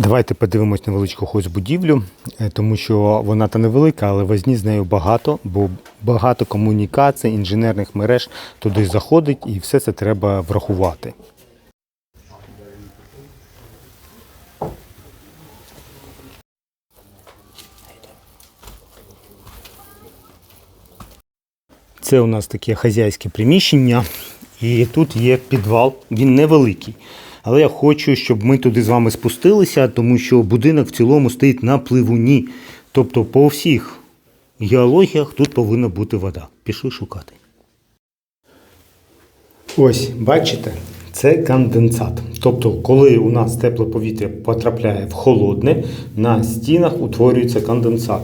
Давайте подивимось невеличку хозбудівлю, е, тому що вона та невелика, але возні з нею багато, бо багато комунікацій, інженерних мереж туди заходить, і все це треба врахувати. Це у нас таке хазяйське приміщення, і тут є підвал. Він невеликий. Але я хочу, щоб ми туди з вами спустилися, тому що будинок в цілому стоїть на пливуні. Тобто по всіх геологіях тут повинна бути вода. Пішли шукати. Ось, бачите, це конденсат. Тобто, коли у нас тепле повітря потрапляє в холодне, на стінах утворюється конденсат.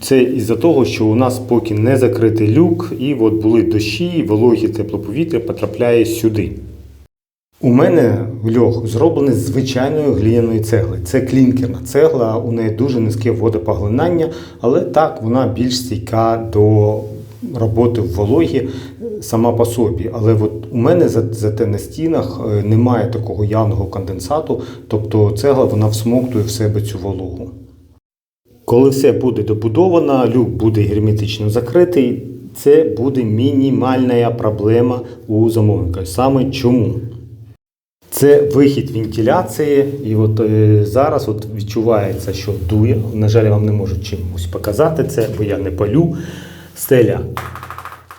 Це із-за того, що у нас поки не закритий люк, і от були дощі, вологі теплоповітря потрапляє сюди. У мене льох зроблений з звичайної глиняної цегли. Це клінкерна цегла, у неї дуже низьке водопоглинання, але так вона більш стійка до роботи в вологі сама по собі. Але от у мене за- зате на стінах е, немає такого явного конденсату, тобто цегла вона всмоктує в себе цю вологу. Коли все буде добудовано, люк буде герметично закритий, це буде мінімальна проблема у замовника. Саме чому? Це вихід вентиляції, і от е, зараз от відчувається, що дує. На жаль, я вам не можу чимось показати це, бо я не палю. Стеля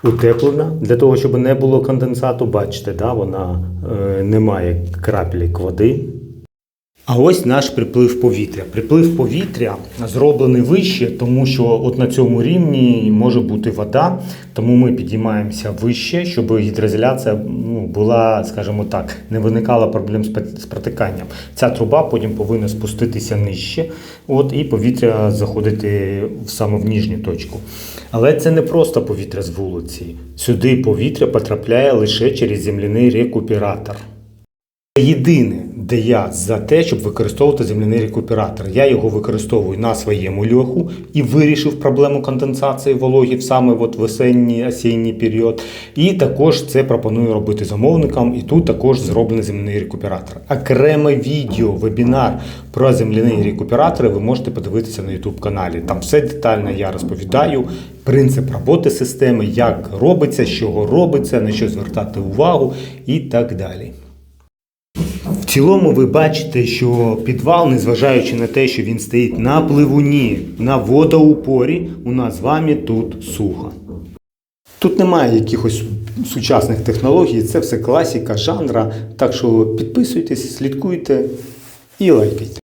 утеплена для того, щоб не було конденсату. Бачите, да, вона е, не має крапелек води. А ось наш приплив повітря. Приплив повітря зроблений вище, тому що от на цьому рівні може бути вода, тому ми підіймаємося вище, щоб гідроізоляція ну, була, скажімо так, не виникало проблем з протиканням. Ця труба потім повинна спуститися нижче, от, і повітря заходити в саме в ніжню точку. Але це не просто повітря з вулиці. Сюди повітря потрапляє лише через земляний рекуператор. Єдине, де я за те, щоб використовувати земляний рекуператор. Я його використовую на своєму льоху і вирішив проблему конденсації вологи в саме от весенній осінній період. І також це пропоную робити замовникам. І тут також зроблений земляний рекуператор. Окреме відео, вебінар про земляні рекуператори ви можете подивитися на YouTube каналі. Там все детально я розповідаю. Принцип роботи системи, як робиться, з чого робиться, на що звертати увагу і так далі. Цілому ви бачите, що підвал, незважаючи на те, що він стоїть на пливуні, на водоупорі, у нас з вами тут сухо. Тут немає якихось сучасних технологій, це все класіка, жанра. Так що підписуйтесь, слідкуйте і лайкайте.